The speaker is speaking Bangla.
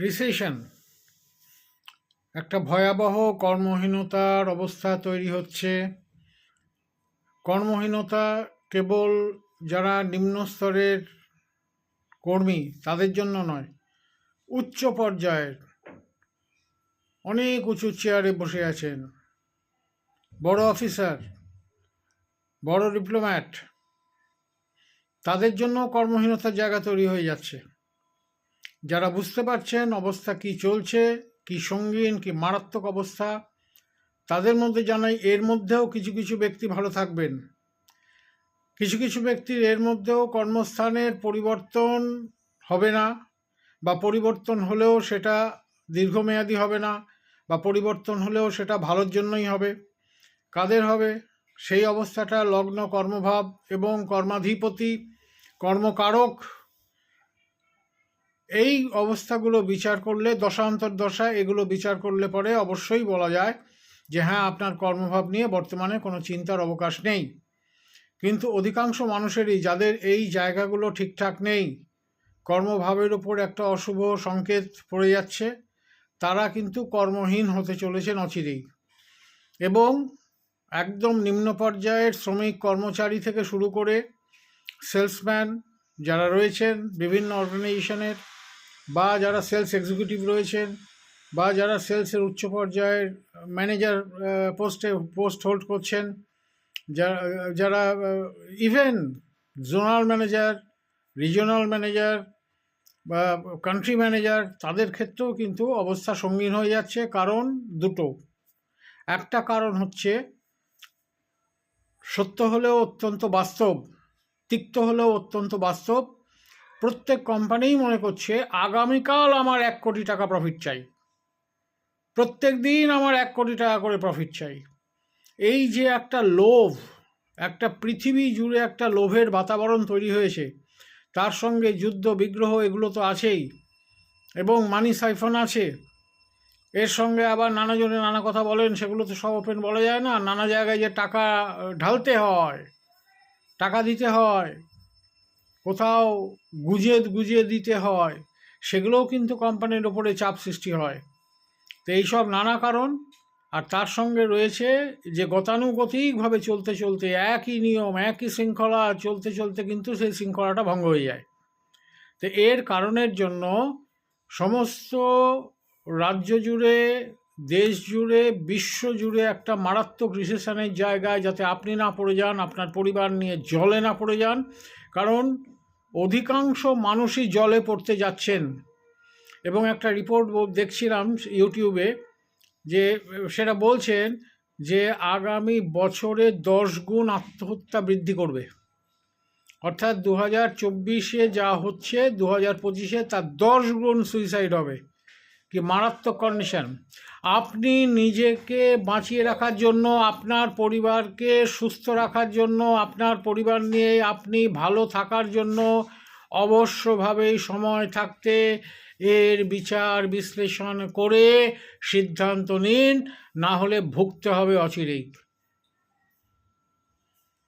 রিসেশন একটা ভয়াবহ কর্মহীনতার অবস্থা তৈরি হচ্ছে। কর্মহীনতা কেবল যারা নিম্ন স্তরের কর্মী, তাদের জন্য নয়, উচ্চ পর্যায়ের। অনেক উঁচু চেয়ারে বসে আছেন। বড় অফিসার, বড় ডিপ্লোম্যাট। তাদের জন্য কর্মহীনতার জায়গা তৈরি হয়ে যাচ্ছে। যারা বুঝতে পারছেন অবস্থা কি চলছে, কি সঙ্গীন, কি মারাত্মক অবস্থা, তাদের মধ্যে জানাই, এর মধ্যেও কিছু কিছু ব্যক্তি ভালো থাকবেন। কিছু কিছু ব্যক্তির এর মধ্যেও কর্মস্থানের পরিবর্তন হবে না, বা পরিবর্তন হলেও সেটা দীর্ঘমেয়াদী হবে না, বা পরিবর্তন হলেও সেটা ভালোর জন্যই হবে। কাদের হবে? সেই অবস্থাটা লগ্ন, কর্মভাব এবং কর্মাধিপতি, কর্মকারক এই অবস্থাগুলো বিচার করলে, দশান্তর দশা এগুলো বিচার করলে পরে অবশ্যই বলা যায় যে হ্যাঁ আপনার কর্মভাব নিয়ে বর্তমানে কোনো চিন্তার অবকাশ নেই। কিন্তু অধিকাংশ মানুষেরই যাদের এই জায়গাগুলো ঠিকঠাক নেই, কর্মভাবের ওপর একটা অশুভ সংকেত পড়ে যাচ্ছে, তারা কিন্তু কর্মহীন হতে চলেছেন অচিরেই। এবং একদম নিম্ন পর্যায়ের শ্রমিক কর্মচারী থেকে শুরু করে সেলসম্যান যারা রয়েছেন, বিভিন্ন অর্গানাইজেশনের বা যারা সেলস এক্সিকিউটিভ রয়েছেন বা যারা সেলসের উচ্চ পর্যায়ের ম্যানেজার পোস্টে, পোস্ট হোল্ড করছেন যারা যারা even zonal manager, regional manager বা কান্ট্রি ম্যানেজার তাদের ক্ষেত্রেও কিন্তু অবস্থা সঙ্গীন হয়ে যাচ্ছে, কারণ দুটো। একটা কারণ হচ্ছে, সত্য হলেও অত্যন্ত বাস্তব, তিক্ত হলেও অত্যন্ত বাস্তব প্রত্যেক কোম্পানিই মনে করছে, আগামীকাল আমার এক কোটি টাকা প্রফিট চাই। প্রত্যেক দিন আমার এক কোটি টাকা করে প্রফিট চাই। এই যে একটা লোভ, একটা পৃথিবী জুড়ে একটা লোভের বাতাবরণ তৈরি হয়েছে, তার সঙ্গে যুদ্ধ, বিগ্রহ এগুলো তো আছেই, এবং মানি সাইফন আছে। এর সঙ্গে আবার নানাজনে নানা কথা বলেন, সেগুলো তো সব ওপেন বলা যায় না। নানা জায়গায় যে টাকা ঢালতে হয়, টাকা দিতে হয় কোথাও গুজিয়ে গুজিয়ে দিতে হয়, সেগুলোও কিন্তু কোম্পানির ওপরে চাপ সৃষ্টি হয়। তো এইসব নানা কারণ, আর তার সঙ্গে রয়েছে যে গতানুগতিকভাবে চলতে চলতে একই নিয়ম, একই শৃঙ্খলা চলতে চলতে কিন্তু সেই শৃঙ্খলাটা ভঙ্গ হয়ে যায়। তো এর কারণের জন্য সমস্ত রাজ্য জুড়ে, দেশ জুড়ে, বিশ্ব জুড়ে একটা মারাত্মক রিসেশনের জায়গায় যাতে আপনি না পড়ে যান, আপনার পরিবার নিয়ে জলে না পড়ে যান। কারণ অধিকাংশ মানুষই জলে পড়তে যাচ্ছেন। এবং একটা রিপোর্ট দেখছিলাম ইউটিউবে যে, সেটা বলছেন যে, আগামী বছরে দশ গুণ আত্মহত্যা বৃদ্ধি করবে। অর্থাৎ দু হাজার চব্বিশে যা হচ্ছে দু হাজার পঁচিশে তার দশ গুণ সুইসাইড হবে। কি মারাত্মক কন্ডিশন আপনি নিজেকে বাঁচিয়ে রাখার জন্য, আপনার পরিবারকে সুস্থ রাখার জন্য, আপনার পরিবার নিয়ে আপনি ভালো থাকার জন্য অবশ্যভাবেই সময় থাকতে এর বিচার বিশ্লেষণ করে সিদ্ধান্ত নিন, না হলে ভুগতে হবে অচিরেই।